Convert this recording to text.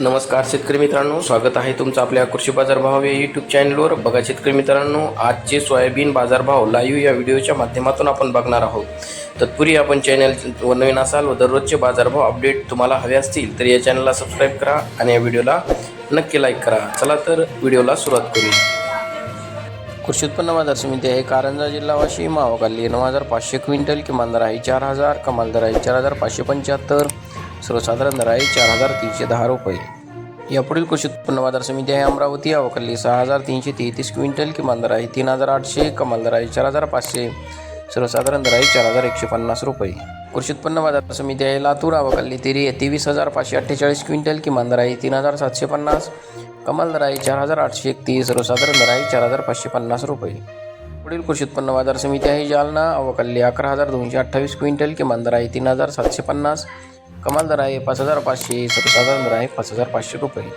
नमस्कार शेतकरी मित्रांनो स्वागत आहे तुमचं आपल्या कृषी बाजारभाव या यूट्यूब चॅनलवर बघा शेतकरी मित्रांनो आजचे सोयाबीन बाजारभाव लाईव्ह या व्हिडिओच्या माध्यमातून आपण बघणार आहोत. तत्पूर्वी आपण चॅनल व नवीन असाल व दररोजचे बाजारभाव अपडेट तुम्हाला हवे असतील तर या चॅनलला सबस्क्राईब करा आणि या व्हिडिओला नक्की लाईक करा. चला तर व्हिडिओला सुरुवात करूया कृषी उत्पन्न बाजार समिती आहे कारंजा जिल्हा वाशी मावकाली नऊ हजार पाचशे क्विंटल किमान दर आहे चार हजार कमाल दर आहे चार हजार पाचशे पंच्याहत्तर सर्वसाधारण दर आहे चार हजार तीनशे दहा रुपये. यापुढील कृषी उत्पन्न बाजार समिती आहे. अमरावती अवकल्ली सहा हजार तीनशे तेहतीस क्विंटल किमान दर आहे. तीन हजार आठशे कमाल दर आहे. चार हजार पाचशे सर्वसाधारण दर आहे. चार हजार एकशे पन्नास रुपये. कृषी उत्पन्न बाजार समिती आहे. लातूर अवकल्ली तेरी तेवीस हजार पाचशे अठ्ठेचाळीस क्विंटल किमान दर आहे. तीन हजार सातशे पन्नास कमाल दर आहे. चार हजार आठशे एकतीस सर्वसाधारण दर आहे. चार हजार पाचशे पन्नास रुपये. पुढील कृषी उत्पन्न बाजार समिती आहे. जालना अवकल्ली अकरा हजार दोनशे अठ्ठावीस क्विंटल किमान दर आहे. तीन हजार सातशे पन्नास कमाल दर आहे पाच हजार पाचशे सर्वसाधारण दर आहे पाच हजार पाचशे रुपये.